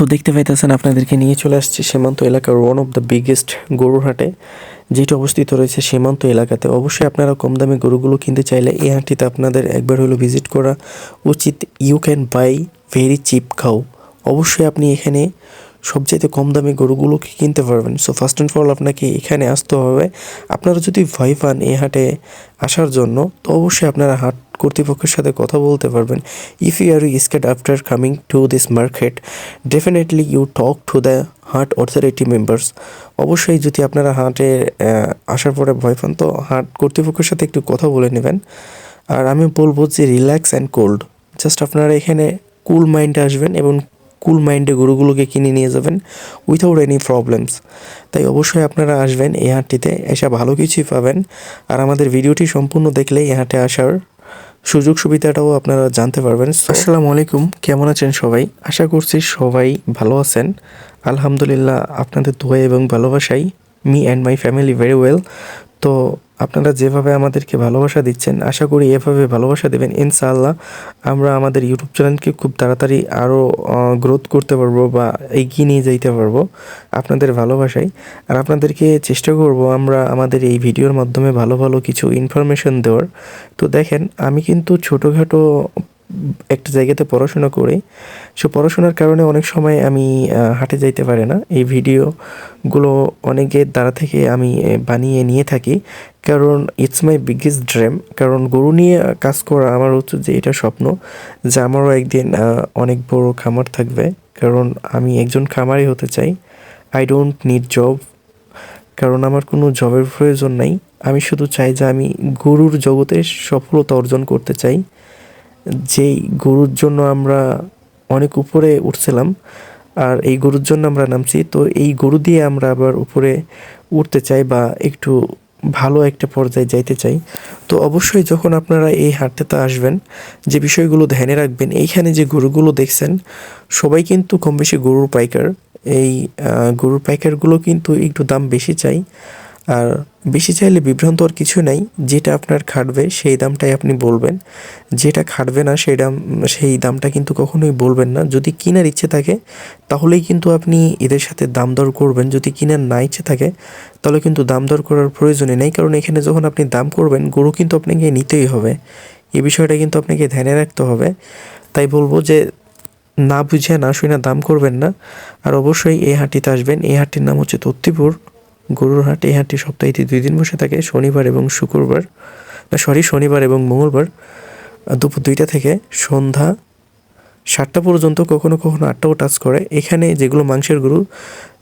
তো দেখতে পাইতেছেন, আপনাদেরকে নিয়ে চলে আসছি সীমান্ত এলাকার ওয়ান অফ দ্য বিগেস্ট গরুরহাটে হাটে যেটা অবস্থিত রয়েছে সীমান্ত এলাকাতে। অবশ্যই আপনারা কম দামে গরুগুলো কিনতে চাইলে এই হাটটিতে আপনাদের একবার হলো ভিজিট করা উচিত। You can buy very cheap খাও অবশ্যই আপনি এখানে সবচাইতে কম দামে গরুগুলোকে কিনতে পারবেন। সো ফার্স্ট অ্যান্ড ফল আপনাকে এখানে আসতে হবে। আপনারা যদি ভয় পান এই হাটে আসার জন্য, তো অবশ্যই আপনারা হাট কর্তৃপক্ষের সাথে কথা বলতে পারবেন। If you are scared after coming to this market definitely you talk to the haat authority members অবশ্যই যদি আপনারা হাটে আসার পরে ভয় পান, তো হাট কর্তৃপক্ষের সাথে একটু কথা বলে নেবেন। আর আমি বলব যে রিল্যাক্স অ্যান্ড কোল্ড জাস্ট আপনারা এখানে কুল মাইন্ডে আসবেন এবং কুল মাইন্ডে গরুগুলোকে কিনে নিয়ে যাবেন উইথাউট এনি প্রবলেমস তাই অবশ্যই আপনারা আসবেন এই হাটটিতে, এসে ভালো কিছুই পাবেন। আর আমাদের ভিডিওটি সম্পূর্ণ দেখলে এই হাটে আসার সুযোগ সুবিধাটাও আপনারা জানতে পারবেন। আসসালামু আলাইকুম, কেমন আছেন সবাই? আশা করছি সবাই ভালো আছেন। আলহামদুলিল্লাহ, আপনাদের দোয়া এবং ভালোবাসাই me and my family very well. তো আপনারা যেভাবে আমাদেরকে ভালোবাসা দিচ্ছেন, আশা করি এভাবে ভালোবাসা দেবেন। ইনশাআল্লাহ আমরা আমাদের ইউটিউব চ্যানেলকে খুব তাড়াতাড়ি আরও গ্রোথ করতে পারব বা এগিয়ে নিয়ে যেতে পারব আপনাদের ভালোবাসাই আর আপনাদেরকে চেষ্টা করব আমরা আমাদের এই ভিডিওর মাধ্যমে ভালো ভালো কিছু ইনফরমেশন দেওয়ার। তো দেখেন, আমি কিন্তু ছোটোখাটো একটা জায়গাতে পড়াশোনা করে। সো পড়াশোনার কারণে অনেক সময় আমি হাটে যাইতে পারি না। এই ভিডিওগুলো অনেকের দ্বারা থেকে আমি বানিয়ে নিয়ে থাকি। কারণ ইটস মাই বিগেস্ট ড্রিম কারণ গরু নিয়ে কাজ করা আমার হচ্ছে যে এটা স্বপ্ন যে আমারও একদিন অনেক বড় খামার থাকবে। কারণ আমি একজন খামারই হতে চাই। আই ডোন্ট নিড জব কারণ আমার কোনো জবের প্রয়োজন নাই। আমি শুধু চাই যে আমি গরুর জগতে সফলতা অর্জন করতে চাই। যেই গরুর জন্য আমরা অনেক উপরে উঠছিলাম, আর এই গরুর জন্য আমরা নামছি। তো এই গরু দিয়ে আমরা আবার উপরে উঠতে চাই বা একটু ভালো একটা পর্যায়ে যাইতে চাই। তো অবশ্যই যখন আপনারা এই হাটটাতে আসবেন, যে বিষয়গুলো ধ্যানে রাখবেন, এইখানে যে গরুগুলো দেখছেন, সবাই কিন্তু কম বেশি গরুর পাইকার। এই গরুর পাইকারগুলো কিন্তু একটু দাম বেশি চাই। আর বেশি চাইলে বিভ্রান্ত আর কিছু নাই, যেটা আপনার খাটবে সেই দামটাই আপনি বলবেন। যেটা খাটবে না সেই দাম, সেই দামটা কিন্তু কখনোই বলবেন না। যদি কেনার ইচ্ছে থাকে, তাহলেই কিন্তু আপনি এদের সাথে দাম দর করবেন। যদি কেনার না ইচ্ছে থাকে, তাহলে কিন্তু দাম দর করার প্রয়োজনই নেই। কারণ এখানে যখন আপনি দাম করবেন, গরু কিন্তু আপনাকে নিতেই হবে। এই বিষয়টা কিন্তু আপনাকে ধ্যানে রাখতে হবে। তাই বলব যে, না বুঝে না শুনে দাম করবেন না। আর অবশ্যই এই হাটটিতে আসবেন। এই হাটটির নাম হচ্ছে তত্তিপুর গরুর হাট, এই হাটটি সপ্তাহে দুই দিন বসে থাকে, শনিবার এবং শুক্রবার সরি শনিবার এবং মঙ্গলবার দুপুর দুইটা থেকে সন্ধ্যা সাতটা পর্যন্ত কখনো কখনো আটটাও টাচ করে। এখানে যেগুলো মাংসের গরু,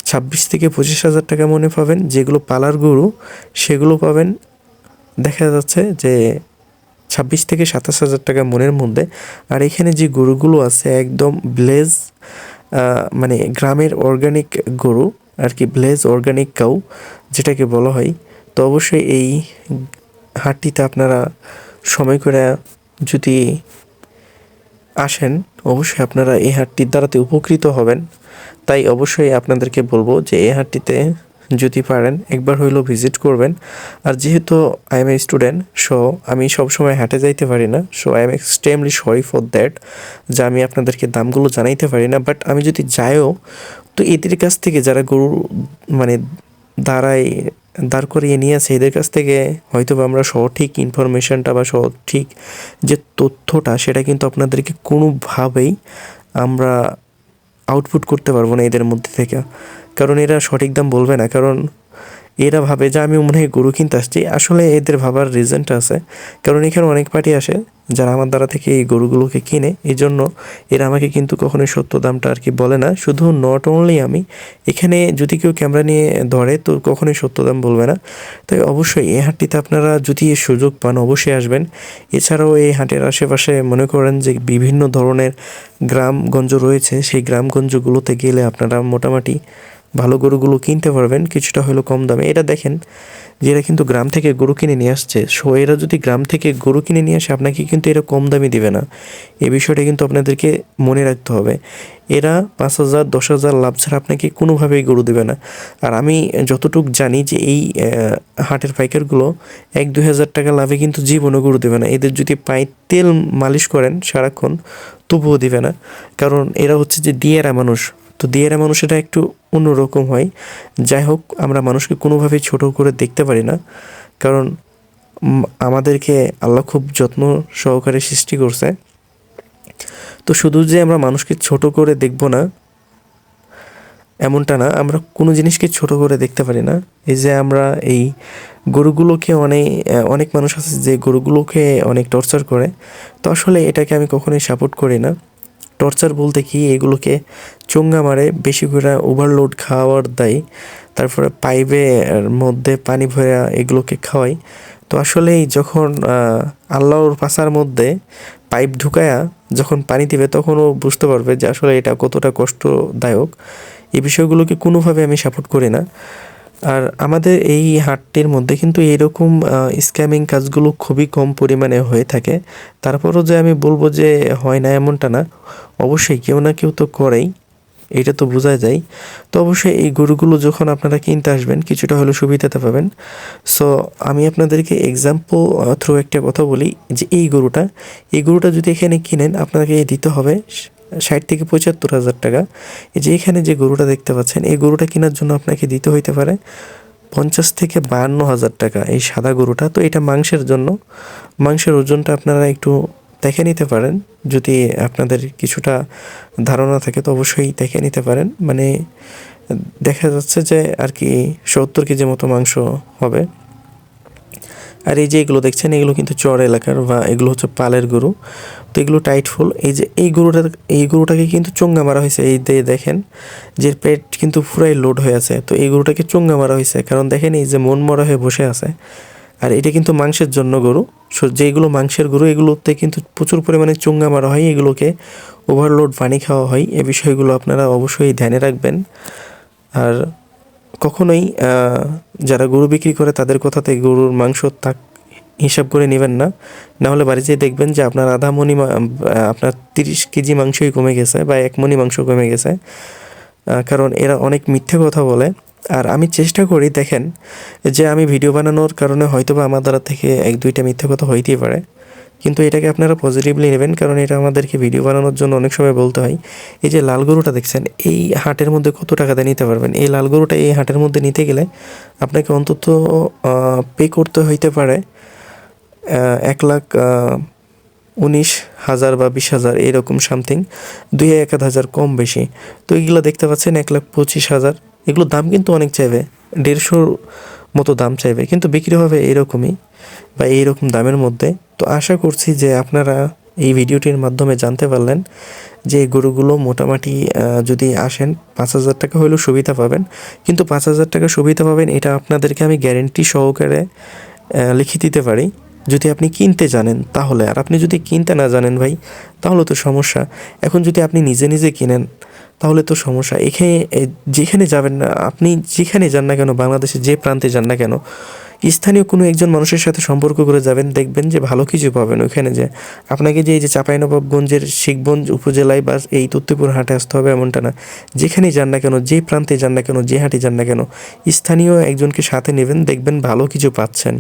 ছাব্বিশ থেকে পঁচিশ হাজার টাকা মনে পাবেন। যেগুলো পালার গরু, সেগুলো পাবেন, দেখা যাচ্ছে যে ছাব্বিশ থেকে সাতাশ হাজার টাকা মনের মধ্যে। আর এখানে যে গরুগুলো আছে, একদম ব্লেজ মানে গ্রামের অর্গানিক গরু আর কি ব্লেজ অর্গানিক কাউ যেটাকে বলা হয়, তো অবশ্যই এই হাটটিতে আপনারা সময় করে যদি আসেন, অবশ্যই আপনারা এই হাটটির দ্বারাতে উপকৃত হবেন। তাই অবশ্যই আপনাদেরকে বলব যে এই হাটটিতে যদি পারেন একবার হইলেও ভিজিট করবেন। আর যেহেতু I am a student so আমি সবসময় হাটে যাইতে পারি না। So I am extremely sorry for that যে আমি আপনাদেরকে দামগুলো জানাইতে পারি না। বাট আমি যদি যাইও, তো এদের কাছ থেকে যারা গরু মানে দাঁড়ায়, দাঁড় করিয়ে নিয়ে আসে, এদের কাছ থেকে হয়তো বা আমরা সঠিক ইনফরমেশনটা বা সঠিক যে তথ্যটা, সেটা কিন্তু আপনাদেরকে কোনোভাবেই আমরা আউটপুট করতে পারব না এদের মধ্যে থেকে। কারণ এরা সঠিক দাম বলবে না। কারণ এরা ভাবে যে আমি মনে হয় গরু কিনতে আসছি। আসলে এদের ভাবার রিজনটা আছে। কারণ এখানে অনেক পার্টি আসে যারা আমার দ্বারা থেকে এই গরুগুলোকে কিনে। এই জন্য এরা আমাকে কিন্তু কখনোই সত্য দামটা আর কি বলে না। শুধু নট অনলি আমি। এখানে যদি কেউ ক্যামেরা নিয়ে ধরে তো কখনোই সত্য দাম বলবে না। তাই অবশ্যই এই হাটটিতে আপনারা যদি সুযোগ পান অবশ্যই আসবেন। এছাড়াও এই হাটের আশেপাশে মনে করেন যে বিভিন্ন ধরনের গ্রামগঞ্জ রয়েছে। সেই গ্রামগঞ্জগুলোতে গেলে আপনারা মোটামুটি ভালো গরুগুলো কিনতে পারবেন, কিছুটা হলেও কম দামে। এটা দেখেন যে এরা কিন্তু গ্রাম থেকে গরু কিনে নিয়ে আসছে। সো এরা যদি গ্রাম থেকে গরু কিনে নিয়ে আসে, আপনাকে কিন্তু এরা কম দামে দিবে না। এই বিষয়টা কিন্তু আপনাদেরকে মনে রাখতে হবে। এরা পাঁচ হাজার, দশ হাজার লাভ ছাড়া আপনাকে কোনোভাবেই গরু দেবে না। আর আমি যতটুক জানি যে এই হাটের পাইকারগুলো এক, দুই হাজার টাকা লাভে কিন্তু জীবনও গরু দেবে না। এদের যদি পায়ে তেল মালিশ করেন সারাক্ষণ, তবুও দিবে না। কারণ এরা হচ্ছে যে দিয়েরা মানুষ। তো দিয়েরা মানুষেরা একটু অন্যরকম হয়। যাই হোক, আমরা মানুষকে কোনোভাবেই ছোট করে দেখতে পারি না। কারণ আমাদেরকে আল্লাহ খুব যত্ন সহকারে সৃষ্টি করছে। তো শুধু যে আমরা মানুষকে ছোট করে দেখব না, এমনটা না, আমরা কোনো জিনিসকে ছোট করে দেখতে পারি না। এই যে আমরা এই গরুগুলোকে অনেক অনেক মানুষ আছে যে গরুগুলোকে অনেক টর্চার করে। তো আসলে এটাকে আমি কখনোই সাপোর্ট করি না। টর্চার বলতে কি, এগুলোকে চোঙ্গা মারে, বেশি করে ওভারলোড খাওয়ার দেয়। তারপরে পাইপের মধ্যে পানি ভরে এগুলোকে খাওয়াই তো আসলেই যখন আল্লাহর পাশার মধ্যে পাইপ ঢুকায়া যখন পানি দিবে তখন ও বুঝতে পারবে যে আসলে এটা কতটা কষ্টদায়ক। এই বিষয়গুলোকে কোনোভাবে আমি সাপোর্ট করি না। আর আমাদের এই হাটটির মধ্যে কিন্তু এরকম স্ক্যামিং কাজগুলো খুবই কম পরিমাণে হয়ে থাকে। তারপরও যে আমি বলব যে হয় না এমনটা না, অবশ্যই কেউ না কেউ তো করেই এটা তো বোঝা যায়। তো অবশ্যই এই গরুগুলো যখন আপনারা কিনতে আসবেন, কিছুটা হলেও সুবিধাতে পাবেন। সো আমি আপনাদেরকে এক্সাম্পল থ্রু একটা কথা বলি যে এই গরুটা এই গরুটা যদি এখানে কিনেন, আপনাকে দিতে হবে ষাট থেকে পঁচাত্তর হাজার টাকা। এই যে এখানে যে গরুটা দেখতে পাচ্ছেন, এই গরুটা কেনার জন্য আপনাকে দিতে হইতে পারে পঞ্চাশ থেকে বাহান্ন হাজার টাকা এই সাদা গরুটা। তো এটা মাংসের জন্য, মাংসের ওজনটা আপনারা একটু দেখে নিতে পারেন। যদি আপনাদের কিছুটা ধারণা থাকে তো অবশ্যই দেখে নিতে পারেন। মানে দেখা যাচ্ছে যে আর কি সত্তর কেজি মতো মাংস হবে। আর এই যে এগুলো দেখছেন, এগুলো কিন্তু চর এলাকার বা এগুলো হচ্ছে পালের গরু। তো এগুলো টাইট ফুল। এই যে এই গরুটা এই গরুটাকে কিন্তু চোঙ্গা মারা হয়েছে। এই দিয়ে দেখেন, যে পেট কিন্তু পুরাই লোড হয়ে আছে। তো এই গরুটাকে চোঙ্গা মারা হয়েছে। কারণ দেখেন, এই যে মন মরা হয়ে বসে আছে। আর এটা কিন্তু মাংসের জন্য গরু। যেগুলো মাংসের গরু, এগুলোতে কিন্তু প্রচুর পরিমাণে চোঙ্গা মারা হয়। এগুলোকে ওভারলোড পানি খাওয়া হয়। এই বিষয়গুলো আপনারা অবশ্যই ধ্যানে রাখবেন। আর কখনোই যারা গরু বিক্রি করে তাদের কথাতে গরুর মাংস তাক হিসাব করে নেবেন না। না হলে বাড়ি যেয়ে দেখবেন যে আপনার আধা মণি আপনার তিরিশ কেজি মাংসই কমে গেছে বা এক মণি মাংস কমে গেছে। কারণ এরা অনেক মিথ্যে কথা বলে। আর আমি চেষ্টা করি, দেখেন, যে আমি ভিডিও বানানোর কারণে হয়তো বা আমার দ্বারা থেকে এক দুইটা মিথ্যে কথা হইতেই পারে। কিন্তু এটাকে আপনারা পজিটিভলি নেবেন, কারণ এটা আমাদেরকে ভিডিও বানানোর জন্য অনেক সময় বলতে হয়। এই যে লাল গরুটা দেখছেন, এই হাটের মধ্যে কত টাকা দিয়ে নিতে পারবেন? এই লাল গরুটা এই হাটের মধ্যে নিতে গেলে আপনাকে অন্তত পে করতে হইতে পারে এক লাখ উনিশ হাজার বা বিশ হাজার, এরকম সামথিং দুই এক হাজার কম বেশি। তো এগুলো দেখতে পাচ্ছেন, এক লাখ পঁচিশ হাজার। এগুলোর দাম কিন্তু অনেক চাইবে, দেড়শোর মতো দাম চাইবে, কিন্তু বিক্রি হবে এরকমই। বা এইরকম দামের মধ্যে, তো আশা করছি যে আপনারা এই ভিডিওটির মাধ্যমে জানতে পারলেন যে গরুগুলো মোটামুটি যদি আসেন পাঁচ হাজার টাকা হলেও সুবিধা পাবেন। কিন্তু পাঁচ হাজার টাকা সুবিধা পাবেন এটা আপনাদেরকে আমি গ্যারেন্টি সহকারে লিখে দিতে পারি। যদি আপনি কিনতে জানেন তাহলে, আর আপনি যদি কিনতে না জানেন ভাই, তাহলে তো সমস্যা। এখন যদি আপনি নিজে নিজে কিনেন, তাহলে তো সমস্যা। এখানে যেখানে যাবেন না, আপনি যেখানে যান না কেন বাংলাদেশে যে প্রান্তে যান না কেন স্থানীয় কোনো একজন মানুষের সাথে সম্পর্ক করে যাবেন, দেখবেন যে ভালো কিছু পাবেন ওখানে যে আপনাকে যে এই যে চাপাইনবাবগঞ্জের শিখগঞ্জ উপজেলায় বা এই তত্ত্বপুর হাটে আসতে হবে এমনটা না। যেখানেই যান না কেন, যে প্রান্তে যান না কেন, যে হাটে যান না কেন, স্থানীয় একজনকে সাথে নেবেন, দেখবেন ভালো কিছু পাচ্ছেন।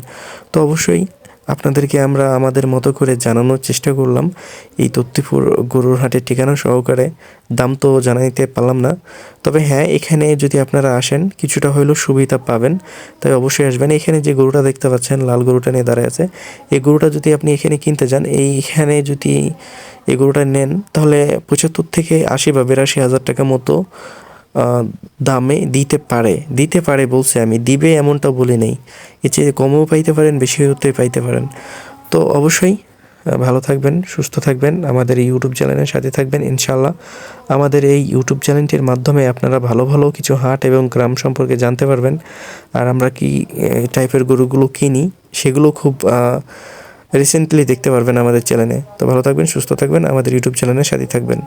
তো অবশ্যই আপনাদেরকে আমরা আমাদের মতো করে জানানোর চেষ্টা করলাম। এই তত্ত্বপুর গরুর হাটের ঠিকানা সহকারে দাম তো জানাইতে পারলাম না। তবে হ্যাঁ এখানে যদি আপনারা আসেন, কিছুটা হলেও সুবিধা পাবেন। তাই অবশ্যই আসবেন। এখানে যে গরুটা দেখতে পাচ্ছেন, লাল গরুটা নিয়ে দাঁড়ায় আছে। এই গরুটা যদি আপনি এখানে কিনতে যান, এইখানে যদি এই গরুটা নেন, তাহলে পঁচাত্তর থেকে আশি বা বিরাশি হাজার টাকা মতো দামে দিতে পারে। দিতে পারে বলছে আমি, দিবে এমনটা বলি নেই। এর চেয়ে কমও পাইতে পারেন, বেশি হতে পাইতে পারেন। তো অবশ্যই ভালো থাকবেন, সুস্থ থাকবেন। আমাদের এই ইউটিউব চ্যানেলের সাথে থাকবেন ইনশাল্লাহ আমাদের এই ইউটিউব চ্যানেলটির মাধ্যমে আপনারা ভালো ভালো কিছু হাট এবং গ্রাম সম্পর্কে জানতে পারবেন। আর আমরা কি টাইপের গরুগুলো কিনি, সেগুলো খুব রিসেন্টলি দেখতে পারবেন আমাদের চ্যানেলে। তো ভালো থাকবেন, সুস্থ থাকবেন। আমাদের ইউটিউব চ্যানেলের সাথে থাকবেন।